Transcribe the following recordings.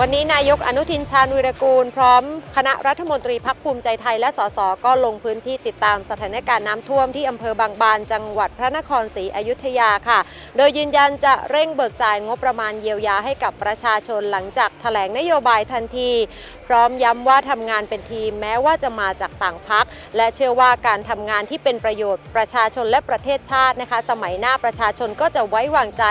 วันนี้นายกอนุทินชาญวิรกูล พร้อมคณะรัฐมนตรีพักภูมิใจไทยและสสก็ลงพื้นที่ติดตามสถานการณ์น้ำท่วมที่อำเภอบางบานจังหวัดพระนครศรีอยุธยาค่ะ โดยยืนยันจะเร่งเบิกจ่ายงบประมาณเยียวยาให้กับประชาชนหลังจากแถลงนโยบายทันที พร้อมย้ำว่าทำงานเป็นทีมแม้ว่าจะมาจากต่างพัก และเชื่อว่าการทำงานที่เป็นประโยชน์ประชาชนและประเทศชาตินะคะ สมัยหน้าประชาชนก็จะไว้วางใจ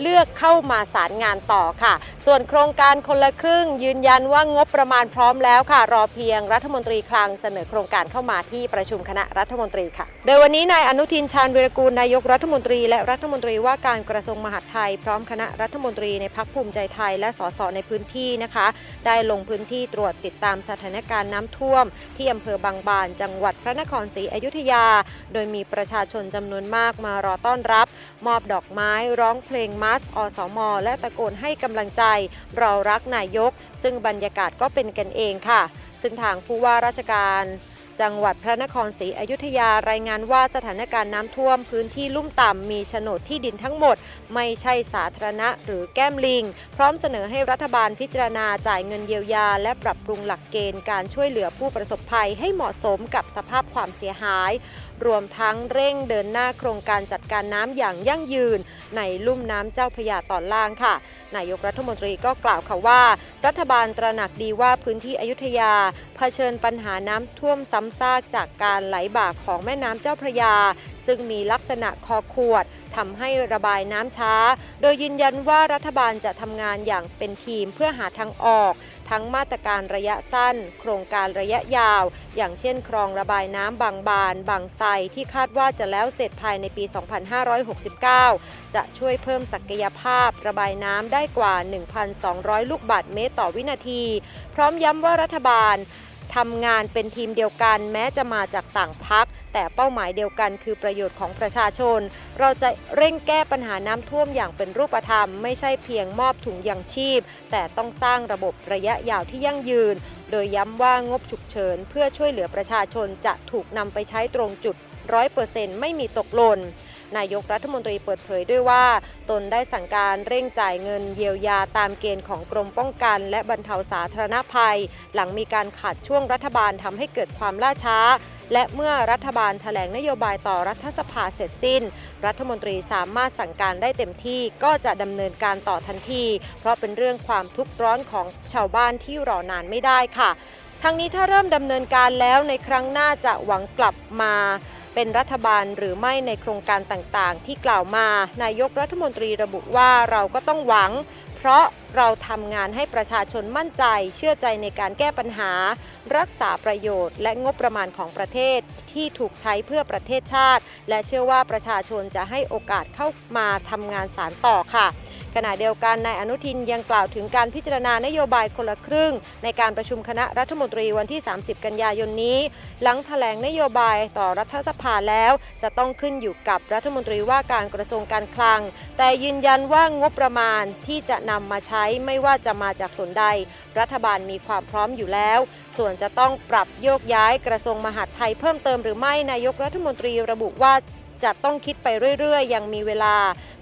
เลือกเข้ามาสารงานต่อค่ะ ส่วนโครงการคนละครึ่ง ยืนยันว่างบประมาณพร้อมแล้วค่ะ รอเพียงรัฐมนตรีคลังเสนอโครงการเข้ามาที่ประชุมคณะรัฐมนตรีค่ะ โดยวันนี้นายอนุทินชาญวิรกูลนายกรัฐมนตรีและรัฐมนตรีว่าการกระทรวงมหาดไทย พร้อมคณะรัฐมนตรีในพักภูมิใจไทย และสสในพื้นที่นะคะ ได้ลงพื้นที่ตรวจติดตามสถานการณ์น้ำท่วม ที่อำเภอบางบาน จังหวัดพระนครศรีอยุธยา โดยมีประชาชนจำนวนมากมารอต้อนรับ มอบดอกไม้ร้องเพลงมัสอสม และตะโกนให้กำลังใจเรารักนายก ซึ่งบรรยากาศก็เป็นกันเองค่ะ ซึ่งทางผู้ว่าราชการ จังหวัดพระนครศรีอยุธยารายงานว่าสถานการณ์น้ำท่วมพื้นที่ลุ่มต่ำมีโฉนดที่ดินทั้งหมด ไม่ใช่สาธารณะหรือแก้มลิง พร้อมเสนอให้รัฐบาลพิจารณาจ่ายเงินเยียวยา และปรับปรุงหลักเกณฑ์การช่วยเหลือผู้ประสบภัยให้เหมาะสมกับสภาพความเสียหาย รวมทั้งเร่งเดินหน้าโครงการจัดการน้ำอย่างยั่งยืน ในลุ่มน้ำเจ้าพระยาตอนล่างค่ะ นายกรัฐมนตรีก็กล่าวค่ะว่า รัฐบาลตระหนักดีว่าพื้นที่อยุธยาเผชิญปัญหาน้ำท่วมซ้ำซากจากการไหลบ่าของแม่น้ำเจ้าพระยา ซึ่งมีลักษณะคอขวดทำให้ระบายน้ำช้า โดยยืนยันว่ารัฐบาลจะทำงานอย่างเป็นทีมเพื่อหาทางออก ทั้งมาตรการระยะสั้น โครงการระยะยาว อย่างเช่น คลองระบายน้ำบางบาน บางไทรที่คาดว่าจะแล้วเสร็จภายในปี 2569 จะช่วยเพิ่มศักยภาพ ระบายน้ำได้กว่า 1,200 ลูกบาศก์เมตรต่อวินาที พร้อมย้ำว่ารัฐบาลทำงานเป็นทีมเดียวกันแม้จะมาจากต่างพัก แต่เป้าหมายเดียวกันคือประโยชน์ของประชาชน เราจะเร่งแก้ปัญหาน้ำท่วมอย่างเป็นรูปธรรม ไม่ใช่เพียงมอบถุงยางชีพ แต่ต้องสร้างระบบระยะยาวที่ยั่งยืน โดยย้ำว่างบฉุกเฉิน เพื่อช่วยเหลือประชาชนจะถูกนำไปใช้ตรงจุด100%ไม่มีตกหล่นนายกรัฐมนตรีเปิดเผยด้วยว่า ตนได้สั่งการเร่งจ่ายเงินเยียวยาตามเกณฑ์ของกรมป้องกัน และบรรเทาสาธารณภัย หลังมีการขาดช่วงรัฐบาลทำให้เกิดความล่าช้า และเมื่อรัฐบาลแถลงนโยบายต่อรัฐสภาเสร็จสิ้น รัฐมนตรีสามารถสั่งการได้เต็มที่ก็จะดำเนินการต่อทันที เพราะเป็นเรื่องความทุกข์ร้อนของชาวบ้านที่รอนานไม่ได้ค่ะ ทั้งนี้ถ้าเริ่มดำเนินการแล้วในครั้งหน้าจะหวังกลับมาเป็นรัฐบาลหรือไม่ในโครงการต่างๆ ที่กล่าวมา นายกรัฐมนตรีระบุว่าเราก็ต้องหวัง เพราะเราทำงานให้ประชาชนมั่นใจ เชื่อใจในการแก้ปัญหา รักษาประโยชน์ และงบประมาณของประเทศที่ถูกใช้เพื่อประเทศชาติ และเชื่อว่าประชาชนจะให้โอกาสเข้ามาทำงานสารต่อค่ะ ขณะเดียวกันนายอนุทินยังกล่าวถึงการพิจารณานโยบายคนละครึ่ง ในการประชุมคณะรัฐมนตรีวันที่ 30 กันยายนนี้ หลังแถลงนโยบายต่อรัฐสภาแล้ว จะต้องขึ้นอยู่กับรัฐมนตรีว่าการกระทรวงการคลัง แต่ยืนยันว่างบประมาณที่จะนำมาใช้ไม่ว่าจะมาจากส่วนใด รัฐบาลมีความพร้อมอยู่แล้ว ส่วนจะต้องปรับโยกย้ายกระทรวงมหาดไทยเพิ่มเติมหรือไม่นายกรัฐมนตรีระบุว่าจะต้องคิดไปเรื่อย ๆ ยังมีเวลา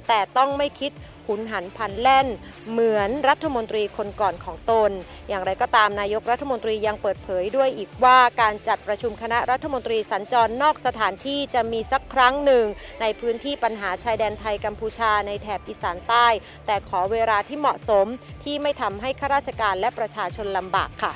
แต่ต้องไม่คิด หุนหันพันแล่น เหมือนรัฐมนตรีคนก่อนของตน อย่างไรก็ตามนายกรัฐมนตรียังเปิดเผยด้วยอีกว่าการจัดประชุมคณะรัฐมนตรีสัญจรนอกสถานที่จะมีสักครั้งหนึ่ง ในพื้นที่ปัญหาชายแดนไทยกัมพูชาในแถบอีสานใต้ แต่ขอเวลาที่เหมาะสมที่ไม่ทำให้ข้าราชการและประชาชนลำบากค่ะ